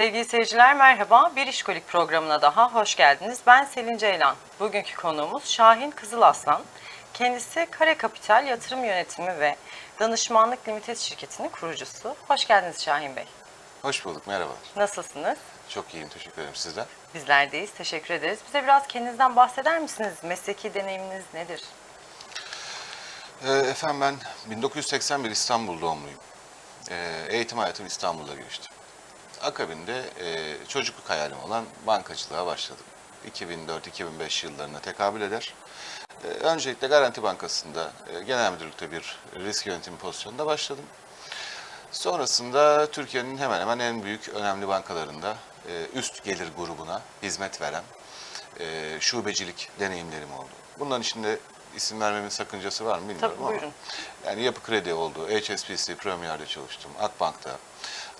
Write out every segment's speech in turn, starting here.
Sevgili seyirciler merhaba. Bir İşkolik programına daha hoş geldiniz. Ben Selin Ceylan. Bugünkü konuğumuz Şahin Kızılaslan. Kendisi Kare Kapital Yatırım Yönetimi ve Danışmanlık Limited şirketinin kurucusu. Hoş geldiniz Şahin Bey. Hoş bulduk, merhaba. Nasılsınız? Çok iyiyim, teşekkür ederim. Sizler? Bizler deyiz. Teşekkür ederiz. Bize biraz kendinizden bahseder misiniz? Mesleki deneyiminiz nedir? Ee, efendim ben 1981 İstanbul doğumluyum. Ee, eğitim hayatım İstanbul'da geçti. Akabinde e, çocukluk hayalim olan bankacılığa başladım. 2004-2005 yıllarına tekabül eder. Ee, öncelikle Garanti Bankası'nda e, genel müdürlükte bir risk yönetimi pozisyonunda başladım. Sonrasında Türkiye'nin hemen hemen en büyük önemli bankalarında e, üst gelir grubuna hizmet veren e, şubecilik deneyimlerim oldu. Bunların içinde isim vermemin sakıncası var mı bilmiyorum Tabii ama buyurun. yani Yapı Kredi oldu, HSBC, Premier'de çalıştım, Akbank'ta,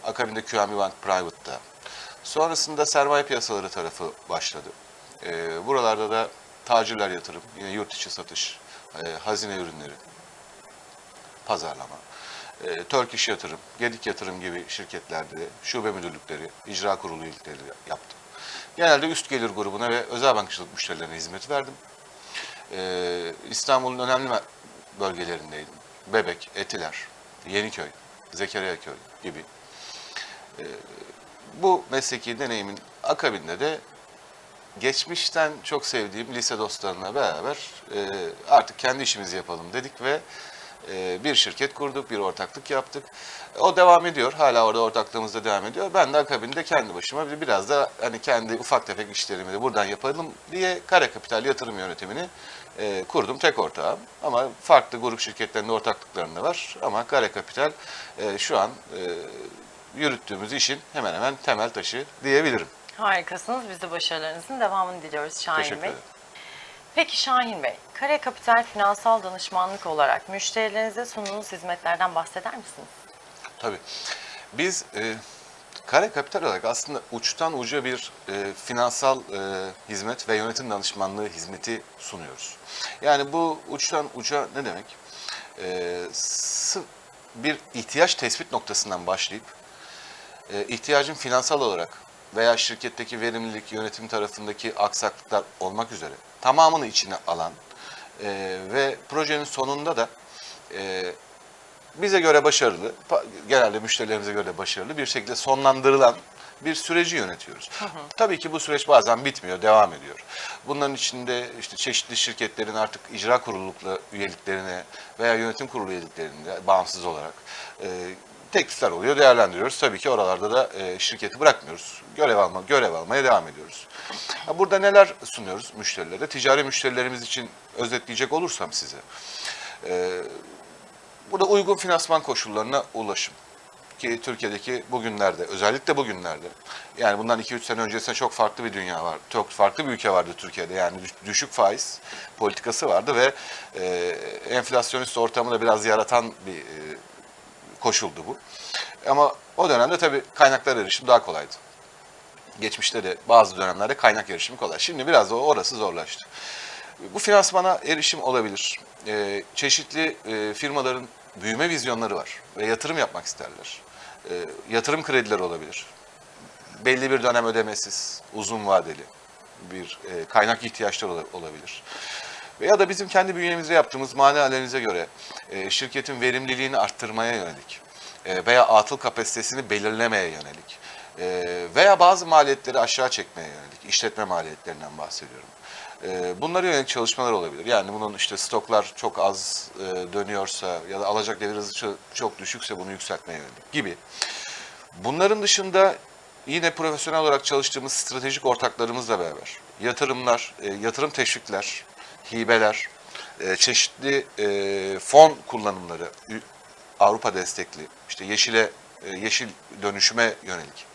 akabinde QNB Bank Private'da. Sonrasında sermaye piyasaları tarafı başladı. E, buralarda da tacirler yatırım, yine yurt içi satış, e, hazine ürünleri, pazarlama, e, Turkish Yatırım, Gedik Yatırım gibi şirketlerde de şube müdürlükleri, icra kurulu üyelikleri yaptım. Genelde üst gelir grubuna ve özel bankacılık müşterilerine hizmet verdim. E, İstanbul'un önemli bölgelerindeydim. Bebek, Etiler, Yeniköy, Zekeriyaköy gibi. E, bu mesleki deneyimin akabinde de geçmişten çok sevdiğim lise dostlarımla beraber e, artık kendi işimizi yapalım dedik ve e, bir şirket kurduk, bir ortaklık yaptık. O devam ediyor, hala orada ortaklığımız da devam ediyor. Ben de akabinde kendi başıma bir- biraz da hani kendi ufak tefek işlerimi de buradan yapalım diye Kare Kapital Yatırım Yönetimini e, kurdum. Tek ortağım ama farklı grup şirketlerinde ortaklıklarında var. Ama Kare Kapital şu an yürüttüğümüz işin hemen hemen temel taşı diyebilirim. Harikasınız. Biz de başarılarınızın devamını diliyoruz Şahin Teşekkür Bey. ederim. Peki Şahin Bey, Kare Kapital Finansal Danışmanlık olarak müşterilerinize sunduğunuz hizmetlerden bahseder misiniz? Tabii. Biz e, Kare Kapital olarak aslında uçtan uca bir e, finansal e, hizmet ve yönetim danışmanlığı hizmeti sunuyoruz. Yani bu uçtan uca ne demek? E, bir ihtiyaç tespit noktasından başlayıp e, ihtiyacın finansal olarak veya şirketteki verimlilik yönetim tarafındaki aksaklıklar olmak üzere tamamını içine alan e, ve projenin sonunda da e, bize göre başarılı, genelde müşterilerimize göre başarılı bir şekilde sonlandırılan bir süreci yönetiyoruz. Tabii ki bu süreç bazen bitmiyor, devam ediyor. Bunların içinde işte çeşitli şirketlerin artık icra kurulukla üyeliklerine veya yönetim kurulu üyeliklerinde bağımsız olarak e, teklifler oluyor, değerlendiriyoruz. Tabii ki oralarda da e, şirketi bırakmıyoruz. Görev alma, görev almaya devam ediyoruz. Burada neler sunuyoruz müşterilere? Ticari müşterilerimiz için özetleyecek olursam size. E, Burada uygun finansman koşullarına ulaşım. Ki Türkiye'deki bugünlerde, özellikle bugünlerde, yani bundan 2-3 sene öncesinde çok farklı bir dünya var. Çok farklı bir ülke vardı Türkiye'de. Yani düş- düşük faiz politikası vardı ve e, enflasyonist ortamı da biraz yaratan bir e, koşuldu bu. Ama o dönemde tabii kaynaklar erişim daha kolaydı. Geçmişte de bazı dönemlerde kaynak erişimi kolay. Şimdi biraz da orası zorlaştı. Bu finansmana erişim olabilir. Ee, çeşitli e, firmaların büyüme vizyonları var ve yatırım yapmak isterler. Ee, yatırım kredileri olabilir. Belli bir dönem ödemesiz, uzun vadeli bir e, kaynak ihtiyaçları ola- olabilir. Veya da bizim kendi bünyemizde yaptığımız mali analize göre e, şirketin verimliliğini arttırmaya yönelik e, veya atıl kapasitesini belirlemeye yönelik e, veya bazı maliyetleri aşağı çekmeye yönelik işletme maliyetlerinden bahsediyorum. E, bunlara yönelik çalışmalar olabilir. Yani bunun işte stoklar çok az dönüyorsa ya da alacak devir hızı ço- çok düşükse bunu yükseltmeye yönelik gibi. Bunların dışında yine profesyonel olarak çalıştığımız stratejik ortaklarımızla beraber yatırımlar, yatırım teşvikler, hibeler, e, çeşitli e, fon kullanımları, Avrupa destekli, işte yeşile, e, yeşil dönüşüme yönelik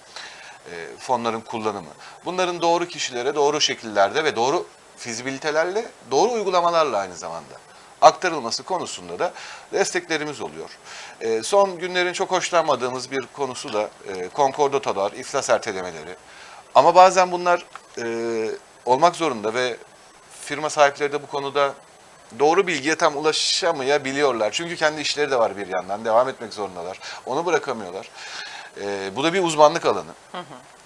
fonların kullanımı. Bunların doğru kişilere, doğru şekillerde ve doğru fizibilitelerle, doğru uygulamalarla aynı zamanda aktarılması konusunda da desteklerimiz oluyor. Son günlerin çok hoşlanmadığımız bir konusu da e, konkordotalar, iflas ertelemeleri. Ama bazen bunlar olmak zorunda ve firma sahipleri de bu konuda doğru bilgiye tam ulaşamayabiliyorlar. Çünkü kendi işleri de var bir yandan. Devam etmek zorundalar. Onu bırakamıyorlar. E, bu da bir uzmanlık alanı.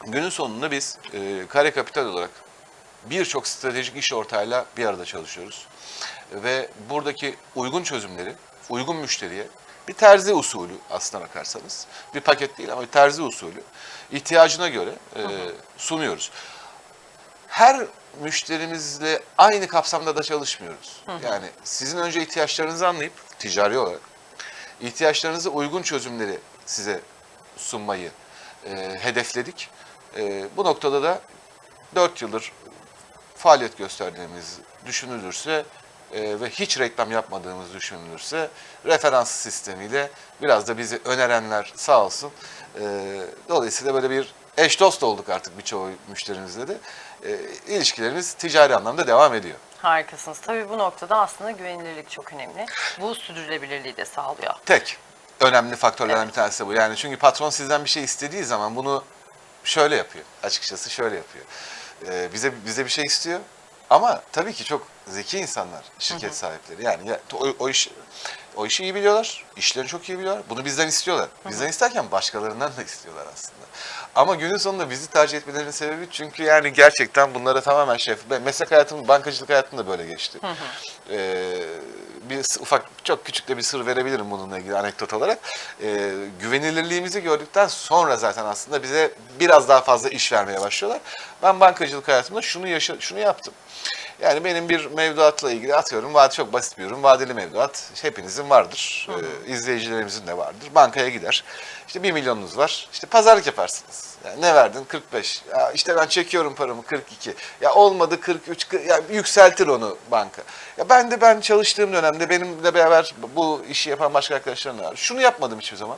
Günün sonunda biz e, Kare Kapital olarak birçok stratejik iş ortağıyla bir arada çalışıyoruz. Ve buradaki uygun çözümleri uygun müşteriye bir terzi usulü aslına bakarsanız. Bir paket değil ama bir terzi usulü ihtiyacına göre e, sunuyoruz. Her müşterimizle aynı kapsamda da çalışmıyoruz. Yani sizin önce ihtiyaçlarınızı anlayıp ticari olarak ihtiyaçlarınıza uygun çözümleri size sunmayı e, hedefledik. E, bu noktada da 4 yıldır faaliyet gösterdiğimiz düşünülürse e, ve hiç reklam yapmadığımız düşünülürse referans sistemiyle biraz da bizi önerenler sağ olsun. E, dolayısıyla böyle bir eş dost olduk artık birçoğu müşterimizle de. E, ilişkilerimiz ticari anlamda devam ediyor. Harikasınız. Tabii bu noktada aslında güvenilirlik çok önemli. Bu sürdürülebilirliği de sağlıyor. Tek önemli faktörlerden bir tanesi de bu. Yani çünkü patron sizden bir şey istediği zaman bunu şöyle yapıyor. Açıkçası şöyle yapıyor. Ee, bize bize bir şey istiyor. Ama tabii ki çok zeki insanlar şirket sahipleri. Yani ya, o, o iş o işi iyi biliyorlar. işlerini çok iyi biliyorlar. Bunu bizden istiyorlar. Bizden isterken başkalarından da istiyorlar aslında. Ama günün sonunda bizi tercih etmelerinin sebebi çünkü yani gerçekten bunlara tamamen şef. Meslek hayatım, bankacılık hayatım da böyle geçti. Ee, bir ufak, çok küçük de bir sır verebilirim bununla ilgili anekdot olarak. Ee, güvenilirliğimizi gördükten sonra zaten aslında bize biraz daha fazla iş vermeye başlıyorlar. Ben bankacılık hayatımda şunu yaşa, şunu yaptım. Yani benim bir mevduatla ilgili atıyorum, vade çok basit bir ürün, vadeli mevduat hepinizin vardır, ee, izleyicilerimizin de vardır. Bankaya gider, işte bir milyonunuz var, işte pazarlık yaparsınız. Yani ne verdin? 45. Ya işte ben çekiyorum paramı 42. Ya olmadı 43. kı- Ya yükseltir onu banka. Ya ben de ben çalıştığım dönemde benimle beraber bu işi yapan başka arkadaşlarım da var. Şunu yapmadım hiçbir zaman.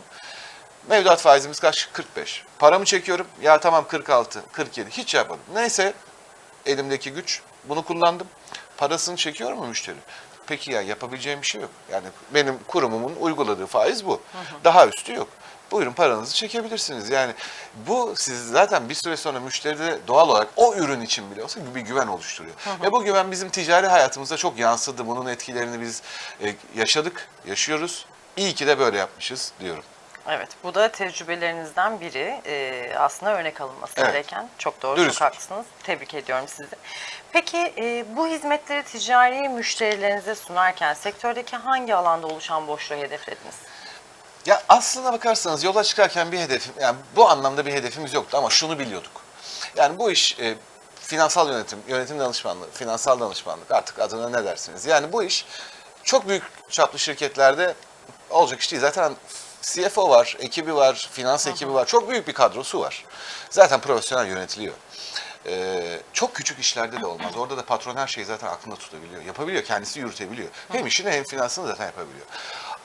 Mevduat faizimiz kaç? 45. Paramı çekiyorum. Ya tamam 46, 47. Hiç yapmadım. Neyse elimdeki güç bunu kullandım. Parasını çekiyor mu müşteri? Peki ya yapabileceğim bir şey yok. Yani benim kurumumun uyguladığı faiz bu. Daha üstü yok. Buyurun paranızı çekebilirsiniz. Yani bu siz zaten bir süre sonra müşteride doğal olarak o ürün için bile olsa bir güven oluşturuyor. Ve bu güven bizim ticari hayatımıza çok yansıdı. Bunun etkilerini biz e, yaşadık, yaşıyoruz. İyi ki de böyle yapmışız diyorum. Evet, bu da tecrübelerinizden biri. Ee, aslında örnek alınması Evet. gereken. Çok doğru, Dürüst. çok haklısınız. Tebrik ediyorum sizi. Peki e, bu hizmetleri ticari müşterilerinize sunarken sektördeki hangi alanda oluşan boşluğu hedeflediniz? Ya aslına bakarsanız yola çıkarken bir hedefim, yani bu anlamda bir hedefimiz yoktu ama şunu biliyorduk. Yani bu iş e, finansal yönetim, yönetim danışmanlığı, finansal danışmanlık artık adına ne dersiniz? Yani bu iş çok büyük çaplı şirketlerde olacak iş değil. Zaten CFO var, ekibi var, finans ekibi var. Çok büyük bir kadrosu var. Zaten profesyonel yönetiliyor. Ee, çok küçük işlerde de olmaz. Orada da patron her şeyi zaten aklında tutabiliyor. Yapabiliyor, kendisi yürütebiliyor. Hem işini hem finansını zaten yapabiliyor.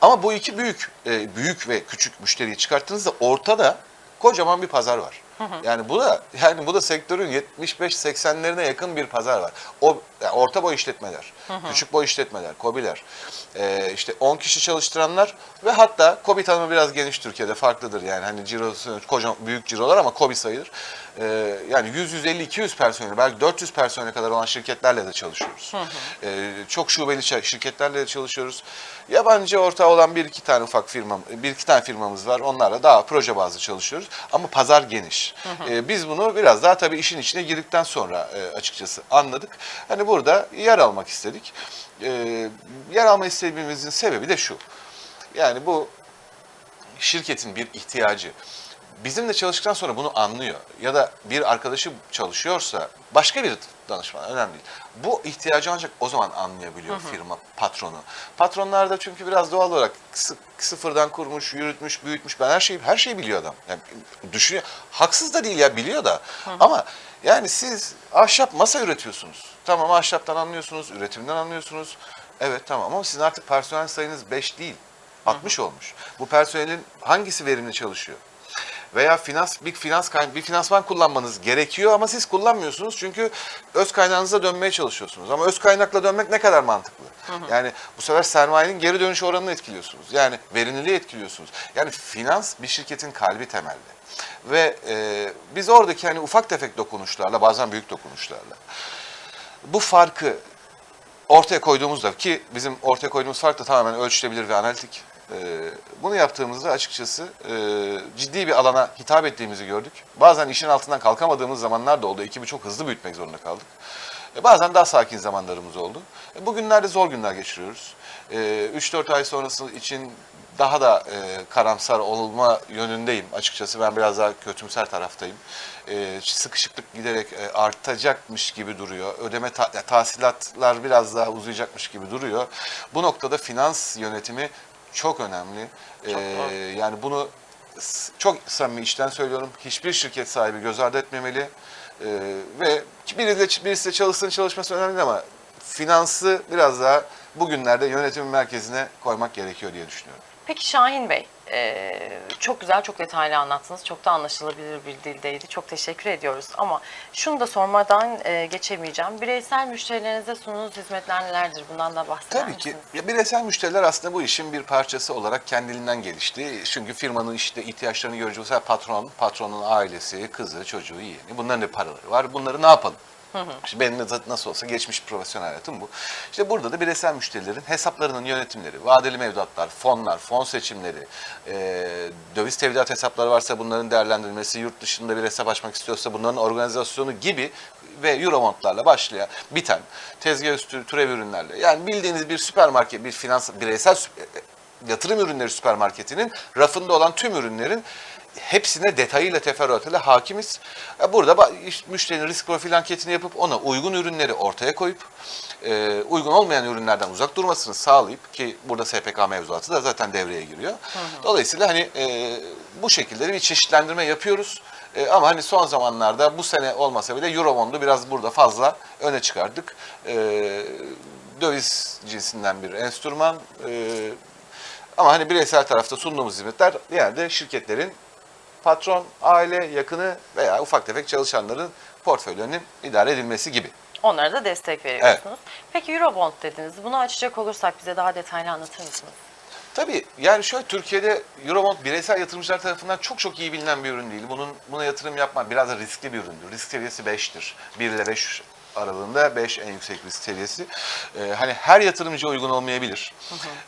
Ama bu iki büyük, e, büyük ve küçük müşteriyi çıkarttığınızda ortada kocaman bir pazar var. Yani bu da yani bu da sektörün 75-80'lerine yakın bir pazar var. O yani orta boy işletmeler, küçük boy işletmeler, KOBİ'ler, e, işte 10 kişi çalıştıranlar ve hatta KOBİ tanımı biraz geniş Türkiye'de farklıdır yani hani cirosu kocaman büyük cirolar ama KOBİ sayılır. E, yani 100 150 200 personel belki 400 personele kadar olan şirketlerle de çalışıyoruz. E, çok şubeli şir- şirketlerle de çalışıyoruz. Yabancı ortağı olan bir iki tane ufak firma, bir iki tane firmamız var. Onlarla daha proje bazlı çalışıyoruz. Ama pazar geniş. E, biz bunu biraz daha tabii işin içine girdikten sonra e, açıkçası anladık. Hani burada yer almak istedik. E, yer alma istediğimizin sebebi de şu. Yani bu şirketin bir ihtiyacı. Bizimle çalıştıktan sonra bunu anlıyor. Ya da bir arkadaşı çalışıyorsa başka bir danışman önemli değil. Bu ihtiyacı ancak o zaman anlayabiliyor firma patronu. Patronlar da çünkü biraz doğal olarak sı- sıfırdan kurmuş, yürütmüş, büyütmüş. Ben her şeyi her şeyi biliyor adam. Yani düşünüyor. Haksız da değil ya biliyor da. Ama yani siz ahşap masa üretiyorsunuz. Tamam ahşaptan anlıyorsunuz, üretimden anlıyorsunuz. Evet tamam ama sizin artık personel sayınız 5 değil. 60 olmuş. Bu personelin hangisi verimli çalışıyor? Veya finans bir finans bir finansman kullanmanız gerekiyor ama siz kullanmıyorsunuz çünkü öz kaynağınıza dönmeye çalışıyorsunuz. Ama öz kaynakla dönmek ne kadar mantıklı? Yani bu sefer sermayenin geri dönüş oranını etkiliyorsunuz. Yani verimliliği etkiliyorsunuz. Yani finans bir şirketin kalbi temelde. Ve e, biz oradaki hani ufak tefek dokunuşlarla bazen büyük dokunuşlarla bu farkı ortaya koyduğumuzda ki bizim ortaya koyduğumuz fark da tamamen ölçülebilir ve analitik. E, bunu yaptığımızda açıkçası e, ciddi bir alana hitap ettiğimizi gördük. Bazen işin altından kalkamadığımız zamanlar da oldu. Ekibi çok hızlı büyütmek zorunda kaldık. E, bazen daha sakin zamanlarımız oldu. Bugünlerde zor günler geçiriyoruz. E, 3-4 ay sonrası için daha da e, karamsar olma yönündeyim. Açıkçası ben biraz daha kötümser taraftayım. E, sıkışıklık giderek e, artacakmış gibi duruyor. Ödeme ta- tahsilatlar biraz daha uzayacakmış gibi duruyor. Bu noktada finans yönetimi çok önemli. Çok E, yani bunu çok samimi içten söylüyorum. Hiçbir şirket sahibi göz ardı etmemeli. E, ve biri de, birisi de çalışsın çalışması önemli ama finansı biraz daha bugünlerde yönetimin merkezine koymak gerekiyor diye düşünüyorum. Peki Şahin Bey, e, çok güzel, çok detaylı anlattınız. Çok da anlaşılabilir bir dildeydi. Çok teşekkür ediyoruz. Ama şunu da sormadan e, geçemeyeceğim. Bireysel müşterilerinize sunduğunuz hizmetler nelerdir? Bundan da bahseder Tabii ki. misiniz? Ya bireysel müşteriler aslında bu işin bir parçası olarak kendiliğinden gelişti. Çünkü firmanın işte ihtiyaçlarını görücü mesela patron, patronun ailesi, kızı, çocuğu, yeğeni bunların da paraları var. Bunları ne yapalım? İşte benim de nasıl olsa geçmiş profesyonel hayatım bu. İşte burada da bireysel müşterilerin hesaplarının yönetimleri, vadeli mevduatlar, fonlar, fon seçimleri, e, döviz tevdiat hesapları varsa bunların değerlendirilmesi, yurt dışında bir hesap açmak istiyorsa bunların organizasyonu gibi ve Eurobondlarla başlayan, biten, tezgah üstü türev ürünlerle. Yani bildiğiniz bir süpermarket, bir finans, bireysel sü- yatırım ürünleri süpermarketinin rafında olan tüm ürünlerin hepsine detayıyla teferruatıyla hakimiz. E, Burada müşterinin risk profil anketini yapıp ona uygun ürünleri ortaya koyup e, uygun olmayan ürünlerden uzak durmasını sağlayıp ki burada SPK mevzuatı da zaten devreye giriyor. Dolayısıyla hani e, bu şekilde bir çeşitlendirme yapıyoruz. E, ama hani son zamanlarda bu sene olmasa bile Eurobond'u biraz burada fazla öne çıkardık. E, döviz cinsinden bir enstrüman. E, ama hani bireysel tarafta sunduğumuz hizmetler genelde şirketlerin patron, aile, yakını veya ufak tefek çalışanların portföylerinin idare edilmesi gibi. Onlara da destek veriyorsunuz. Peki Eurobond dediniz. Bunu açacak olursak bize daha detaylı anlatır mısınız? Tabii yani şöyle Türkiye'de Eurobond bireysel yatırımcılar tarafından çok çok iyi bilinen bir ürün değil. Bunun buna yatırım yapmak biraz da riskli bir üründür. Risk seviyesi 5'tir. 1 ile 5 aralığında 5 en yüksek risk seviyesi. Ee, hani her yatırımcıya uygun olmayabilir.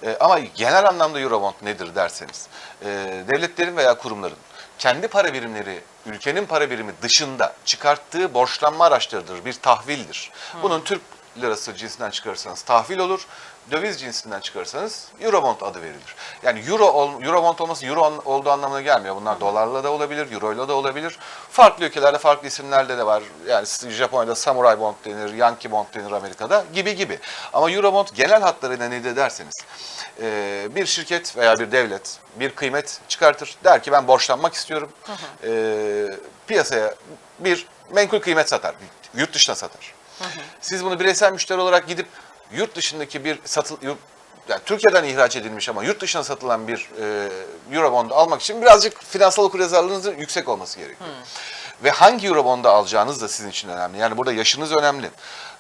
Ee, ama genel anlamda Eurobond nedir derseniz, e, devletlerin veya kurumların kendi para birimleri ülkenin para birimi dışında çıkarttığı borçlanma araçlarıdır, bir tahvildir. Bunun Türk lirası cinsinden çıkarırsanız tahvil olur, döviz cinsinden çıkarırsanız Eurobond adı verilir. Yani Euro Eurobond olması Euro olduğu anlamına gelmiyor. Bunlar dolarla da olabilir, Euro'yla da olabilir. Farklı ülkelerde farklı isimlerde de var. Yani Japonya'da Samurai Bond denir, Yankee Bond denir Amerika'da gibi gibi. Ama Eurobond genel hatlarıyla ne de derseniz e, bir şirket veya bir devlet bir kıymet çıkartır. Der ki ben borçlanmak istiyorum. E, piyasaya bir menkul kıymet satar. Yurt dışına satar. Siz bunu bireysel müşteri olarak gidip yurt dışındaki bir satıl yani Türkiye'den ihraç edilmiş ama yurt dışına satılan bir e, Eurobond almak için birazcık finansal okuryazarlığınızın yüksek olması gerekiyor. Ve hangi Eurobond'u alacağınız da sizin için önemli. Yani burada yaşınız önemli.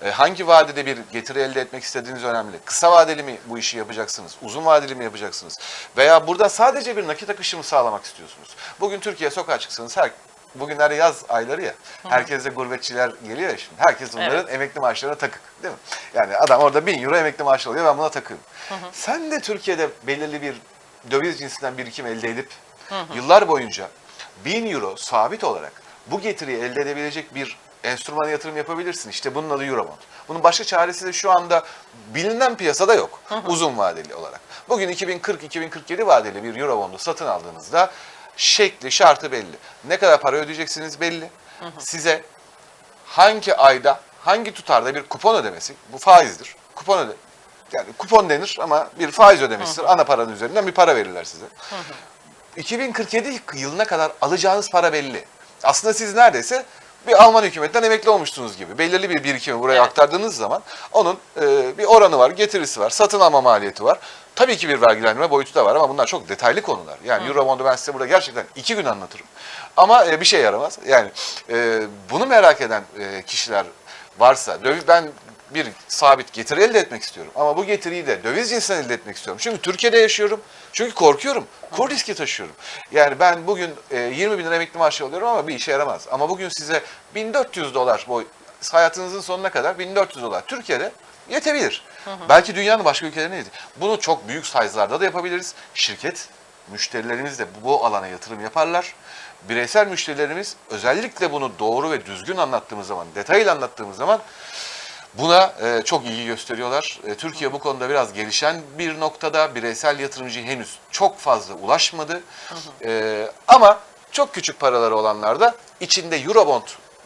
E, hangi vadede bir getiri elde etmek istediğiniz önemli. Kısa vadeli mi bu işi yapacaksınız? Uzun vadeli mi yapacaksınız? Veya burada sadece bir nakit akışı mı sağlamak istiyorsunuz? Bugün Türkiye sokağa çıksanız her Bugünlerde yaz ayları ya. Herkes de gurbetçiler geliyor ya şimdi. Herkes bunların emekli maaşlarına takık. Değil mi? Yani adam orada 1000 euro emekli maaşı alıyor ben buna takığım. Sen de Türkiye'de belirli bir döviz cinsinden birikim elde edip yıllar boyunca 1000 euro sabit olarak bu getiriyi elde edebilecek bir enstrümana yatırım yapabilirsin. İşte bunun adı Eurobond. Bunun başka çaresi de şu anda bilinen piyasada yok. Uzun vadeli olarak. Bugün 2040-2047 vadeli bir Eurobond'u satın aldığınızda şekli, şartı belli. Ne kadar para ödeyeceksiniz belli. Size hangi ayda, hangi tutarda bir kupon ödemesi, bu faizdir. Kupon öde. Yani kupon denir ama bir faiz ödemesidir. Ana paranın üzerinden bir para verirler size. 2047 yılına kadar alacağınız para belli. Aslında siz neredeyse bir Alman hükümetinden emekli olmuşsunuz gibi. Belirli bir birikimi buraya Evet. aktardığınız zaman onun e, bir oranı var, getirisi var, satın alma maliyeti var. Tabii ki bir vergilendirme boyutu da var ama bunlar çok detaylı konular. Yani Eurobond'u ben size burada gerçekten iki gün anlatırım. Ama e, bir şey yaramaz. Yani e, bunu merak eden e, kişiler varsa, döviz ben bir sabit getiri elde etmek istiyorum. Ama bu getiriyi de döviz cinsinden elde etmek istiyorum. Çünkü Türkiye'de yaşıyorum. Çünkü korkuyorum. Kur riski taşıyorum. Yani ben bugün e, 20 bin lira emekli maaşı alıyorum ama bir işe yaramaz. Ama bugün size 1400 dolar boy hayatınızın sonuna kadar 1400 dolar. Türkiye'de yetebilir. Belki dünyanın başka ülkelerine yetebilir. Bunu çok büyük size'larda da yapabiliriz. Şirket, müşterilerimiz de bu alana yatırım yaparlar. Bireysel müşterilerimiz özellikle bunu doğru ve düzgün anlattığımız zaman, detaylı anlattığımız zaman Buna e, çok ilgi gösteriyorlar. E, Türkiye bu konuda biraz gelişen bir noktada. Bireysel yatırımcı henüz çok fazla ulaşmadı. E, ama çok küçük paraları olanlar da içinde Eurobond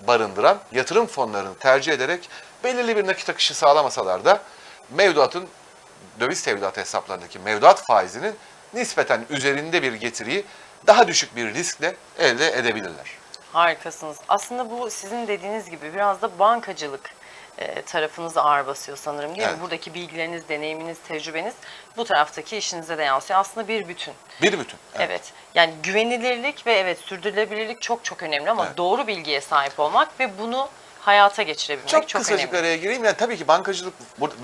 barındıran yatırım fonlarını tercih ederek belirli bir nakit akışı sağlamasalar da mevduatın döviz tevdiat hesaplarındaki mevduat faizinin nispeten üzerinde bir getiriyi daha düşük bir riskle elde edebilirler. Harikasınız. Aslında bu sizin dediğiniz gibi biraz da bankacılık e, tarafınız ağır basıyor sanırım değil Evet. mi? Buradaki bilgileriniz, deneyiminiz, tecrübeniz bu taraftaki işinize de yansıyor. Aslında bir bütün. Bir bütün. Evet. Yani güvenilirlik ve evet sürdürülebilirlik çok çok önemli ama Evet. doğru bilgiye sahip olmak ve bunu hayata geçirebilmek Çok, çok, kısacık önemli. araya gireyim. Yani tabii ki bankacılık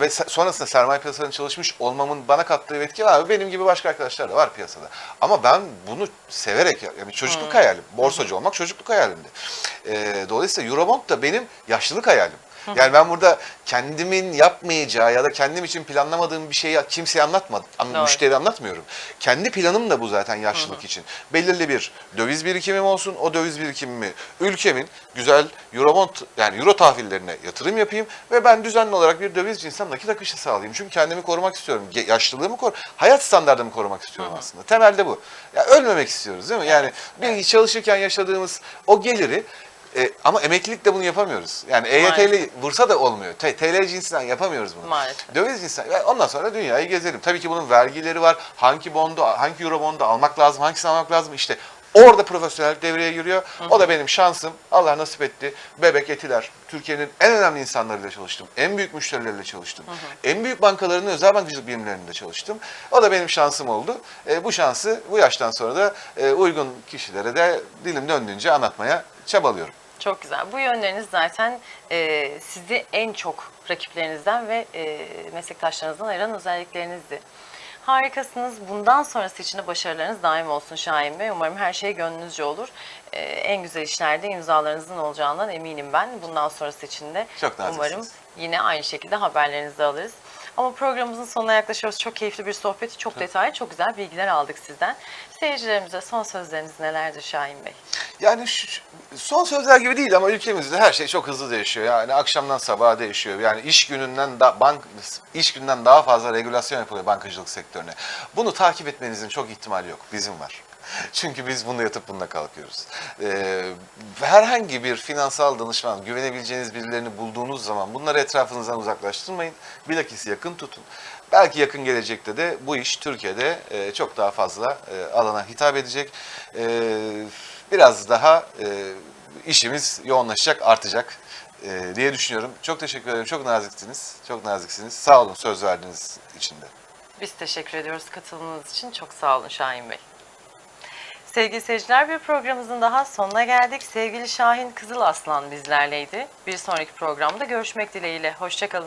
ve sonrasında sermaye piyasalarında çalışmış olmamın bana kattığı etki var. Benim gibi başka arkadaşlar da var piyasada. Ama ben bunu severek, ya- yani çocukluk hayalim. Borsacı olmak çocukluk hayalimdi. Ee, dolayısıyla Eurobond da benim yaşlılık hayalim. Yani ben burada kendimin yapmayacağı ya da kendim için planlamadığım bir şeyi kimseye anlatmadım. An- Doğru. Müşteriye anlatmıyorum. Kendi planım da bu zaten yaşlılık için. Belirli bir döviz birikimim olsun. O döviz birikimimi ülkemin güzel Eurobond yani Euro tahvillerine yatırım yapayım ve ben düzenli olarak bir döviz cinsinden nakit akışı sağlayayım. Çünkü kendimi korumak istiyorum. Yaşlılığımı kor, hayat standartımı korumak istiyorum aslında. Temelde bu. Ya ölmemek istiyoruz değil mi? Yani bir çalışırken yaşadığımız o geliri e, ama emeklilikle bunu yapamıyoruz. Yani EYT'li vursa da olmuyor. T- TL cinsinden yapamıyoruz bunu. Maalesef. Döviz cinsinden. Ondan sonra dünyayı gezelim. Tabii ki bunun vergileri var. Hangi bondu, hangi euro bondu almak lazım, hangisini almak lazım. İşte orada profesyonellik devreye giriyor. O da benim şansım. Allah nasip etti. Bebek Etiler. Türkiye'nin en önemli insanlarıyla çalıştım. En büyük müşterileriyle çalıştım. En büyük bankalarının özel bankacılık birimlerinde çalıştım. O da benim şansım oldu. E, bu şansı bu yaştan sonra da e, uygun kişilere de dilim döndüğünce anlatmaya çabalıyorum. Çok güzel. Bu yönleriniz zaten e, sizi en çok rakiplerinizden ve e, meslektaşlarınızdan ayıran özelliklerinizdi. Harikasınız. Bundan sonrası için de başarılarınız daim olsun Şahin Bey. Umarım her şey gönlünüzce olur. E, en güzel işlerde imzalarınızın olacağından eminim ben. Bundan sonrası için de Çok umarım yine aynı şekilde haberlerinizi alırız. Ama programımızın sonuna yaklaşıyoruz. Çok keyifli bir sohbeti, çok detaylı, çok güzel bilgiler aldık sizden. Seyircilerimize son sözleriniz nelerdir Şahin Bey? Yani şu- son sözler gibi değil ama ülkemizde her şey çok hızlı değişiyor. Yani akşamdan sabaha değişiyor. Yani iş gününden da bank iş gününden daha fazla regülasyon yapılıyor bankacılık sektörüne. Bunu takip etmenizin çok ihtimali yok. Bizim var. Çünkü biz bunda yatıp bunda kalkıyoruz. Ee, herhangi bir finansal danışman, güvenebileceğiniz birilerini bulduğunuz zaman bunları etrafınızdan uzaklaştırmayın. Bilakis yakın tutun. Belki yakın gelecekte de bu iş Türkiye'de e, çok daha fazla e, alana hitap edecek. E, biraz daha e, işimiz yoğunlaşacak, artacak e, diye düşünüyorum. Çok teşekkür ederim. Çok naziksiniz. Çok naziksiniz. Sağ olun söz verdiğiniz için de. Biz teşekkür ediyoruz katılımınız için. Çok sağ olun Şahin Bey. Sevgili seyirciler bir programımızın daha sonuna geldik. Sevgili Şahin Kızıl Aslan bizlerleydi. Bir sonraki programda görüşmek dileğiyle. Hoşçakalın.